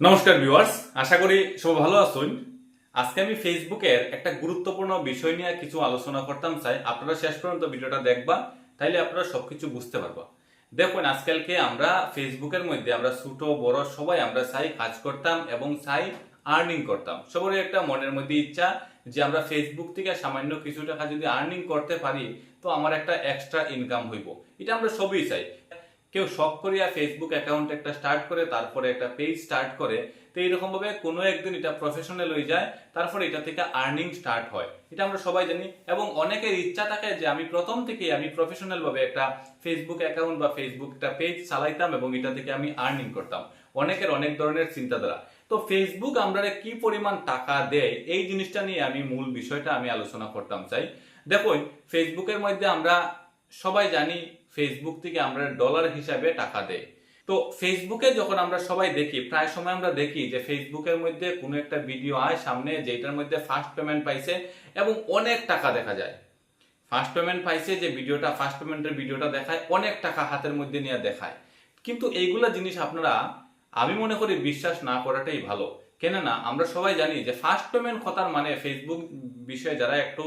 নমস্কার ভিউয়ার্স, আশা করি সব ভালো আছেন। আজকে আমি ফেসবুকের একটা গুরুত্বপূর্ণ বিষয় নিয়ে কিছু আলোচনা করতাম চাই আপনারা শেষ পর্যন্ত ভিডিওটা দেখবা, তাইলে আপনারা সবকিছু বুঝতে পারবা। দেখুন, আজকালকে আমরা ফেসবুকের মধ্যে আমরা ছোট, বড় সবাই আমরা চাই কাজ করতাম এবং চাই আর্নিং করতাম। সবারই একটা মনের মধ্যে ইচ্ছা যে আমরা ফেসবুক থেকে সামান্য কিছু টাকা যদি আর্নিং করতে পারি, তো আমার একটা এক্সট্রা ইনকাম হইব। এটা আমরা সবই চাই। কেউ শখ করিয়া ফেসবুক অ্যাকাউন্ট একটা স্টার্ট করে, তারপরে একটা পেজ স্টার্ট করে, তো এইরকম ভাবে কোনো একদিন এটা প্রফেশনাল হয়ে যায়, তারপরে এটা থেকে আর্নিং স্টার্ট হয়। এটা আমরা সবাই জানি। এবং অনেকের ইচ্ছা থাকে যে আমি প্রথম থেকে আমি প্রফেশনাল ভাবে একটা ফেসবুক অ্যাকাউন্ট বা ফেসবুক একটা পেজ চালাইতাম এবং এটা থেকে আমি আর্নিং করতাম। অনেকের অনেক ধরনের চিন্তাধারা। তো ফেসবুক আমরা কি পরিমাণ টাকা দেয়, এই জিনিসটা নিয়ে আমি মূল বিষয়টা আমি আলোচনা করতাম চাই। দেখুন ফেসবুকের মধ্যে আমরা সবাই জানি ফেসবুক থেকে আমরা ডলার হিসাবে টাকা দেয় তো ফেসবুকে যখন আমরা সবাই দেখি, প্রায় সময় আমরা দেখি যে ফেসবুকের মধ্যে কোনো একটা ভিডিও আয় সামনে যেটার মধ্যে ফার্স্ট পেমেন্ট পাইছে এবং অনেক টাকা দেখা যায়। ফার্স্ট পেমেন্ট পাইছে যে ভিডিওটা ফার্স্ট পেমেন্টের ভিডিওটা দেখায়, অনেক টাকা হাতের মধ্যে নিয়ে দেখায়। কিন্তু এইগুলা জিনিস আপনারা, আমি মনে করি বিশ্বাস না করাটাই ভালো। কেননা আমরা সবাই জানি যে ফার্স্ট পেমেন্ট কথার মানে ফেসবুক বিষয়ে যারা একটু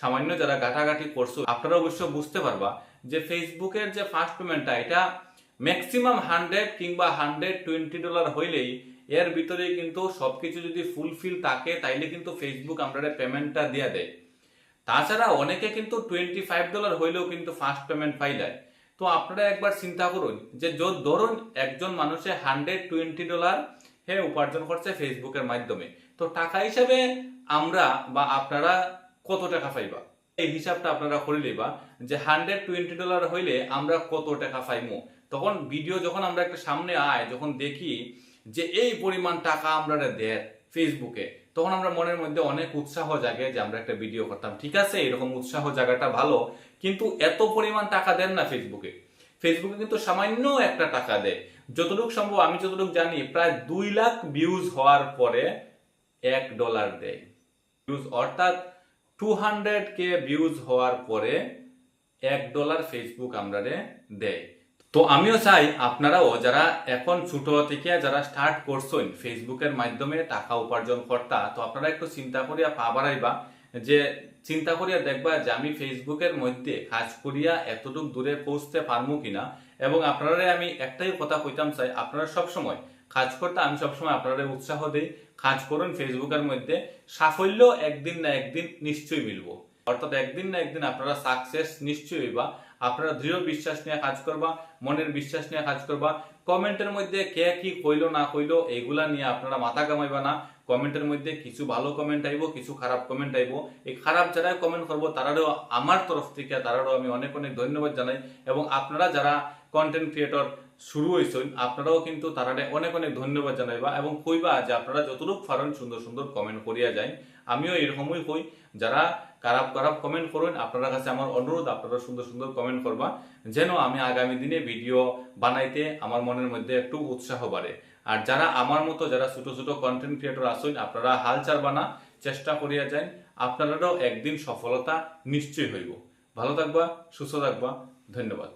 সামান্য যারা ঘাটাঘাটি করছ, আপনারা অবশ্য বুঝতে পারবা যে ফেসবুকের যে ফার্স্ট পেমেন্টটা এটা ম্যাক্সিমাম হান্ড্রেড কিংবা হান্ড্রেড টোয়েন্টি ডলার হইলেই এর ভিতরে কিন্তু সবকিছু যদি ফুলফিল থাকে, তাইলে কিন্তু ফেসবুক আমরা পেমেন্টটা দিয়ে দেয়। তাছাড়া অনেকে কিন্তু টোয়েন্টি ফাইভ ডলার হইলেও কিন্তু ফার্স্ট পেমেন্ট পাই যায়। তো আপনারা একবার চিন্তা করুন যে ধরুন একজন মানুষে হান্ড্রেড টোয়েন্টি ডলার হে উপার্জন করছে ফেসবুকের মাধ্যমে। তো টাকা হিসাবে আমরা বা আপনারা কত টাকা পাইবা? এই হিসাবটা আপনারা করে লইবা যে হান্ড্রেড টোয়েন্টি ডলার হইলে আমরা কত টাকা পাইমু? তখন ভিডিও যখন আমরা একটা সামনে আয়, যখন দেখি যে এই পরিমাণ টাকা আমরা দেয় ফেসবুকে তখন আমরা মনের মধ্যে অনেক উৎসাহ জাগে যে আমরা একটা ভিডিও করতাম। ঠিক আছে? এরকম উৎসাহ জায়গাটা ভালো, কিন্তু এত পরিমাণ টাকা দেন না ফেসবুকে ফেসবুকে কিন্তু সামান্য একটা টাকা দেয়। যতটুকু সম্ভব, আমি যতটুকু জানি, প্রায় দুই লাখ ভিউজ হওয়ার পরে এক ডলার দেয়। ভিউজ অর্থাৎ টু হান্ড্রেড কে ভিউজ হওয়ার পরে এক ডলার ফেসবুক আমরা দেয়। তো আমিও চাই আপনারাও যারা এখন ছোট থেকে যারা স্টার্ট করছেন ফেসবুকের মাধ্যমে টাকা উপার্জন কর্তা, তো আপনারা একটু চিন্তা করিয়া পা বাড়াইবা। যে চিন্তা করিয়া দেখবা যে আমি ফেসবুকের মধ্যে কাজ করিয়া এতটুকু দূরে পৌঁছতে পারব কিনা, এবং আপনারা আমি একটাই কথা কইতাম চাই, আপনারা সবসময় কাজ করতে আমি সবসময় আপনারা উৎসাহ দিই, কাজ করুন ফেসবুকের মধ্যে, সাফল্য একদিন না একদিন নিশ্চয়ই মিলবো। অর্থাৎ একদিন না একদিন আপনারা সাকসেস নিশ্চয়ই বা আপনারা দৃঢ় বিশ্বাস নিয়ে কাজ করবা, মনের বিশ্বাস নিয়ে কাজ করবা। কমেন্টের মধ্যে কে কি কইলো, না কইলো এইগুলা নিয়ে আপনারা মাথা কামাইবা না। কমেন্টের মধ্যে কিছু ভালো কমেন্ট আইবো, কিছু খারাপ কমেন্ট আইবো। এই খারাপ যারা কমেন্ট করব, তারারও আমার তরফ থেকে, তারারও আমি অনেক অনেক ধন্যবাদ জানাই। এবং আপনারা যারা কন্টেন্ট ক্রিয়েটর শুরু হয়েছেন, আপনারাও কিন্তু তারারে অনেক অনেক ধন্যবাদ জানাইবা এবং কইবা যে আপনারা যতটুক পারেন সুন্দর সুন্দর কমেন্ট করিয়া যাই আমিও এরকমই কই, যারা খারাপ খারাপ কমেন্ট করুন আপনার কাছে আমার অনুরোধ, আপনারা সুন্দর সুন্দর কমেন্ট করবা, যেন আমি আগামী দিনে ভিডিও বানাইতে আমার মনের মধ্যে একটু উৎসাহ বাড়ে। আর যারা আমার মতো, যারা ছোট ছোট কন্টেন্ট ক্রিয়েটর আসুন আপনারা হাল ছাড়বা না, চেষ্টা করিয়া যান আপনারাও একদিন সফলতা নিশ্চয়ই হইব। ভালো থাকবা, সুস্থ থাকবা, ধন্যবাদ।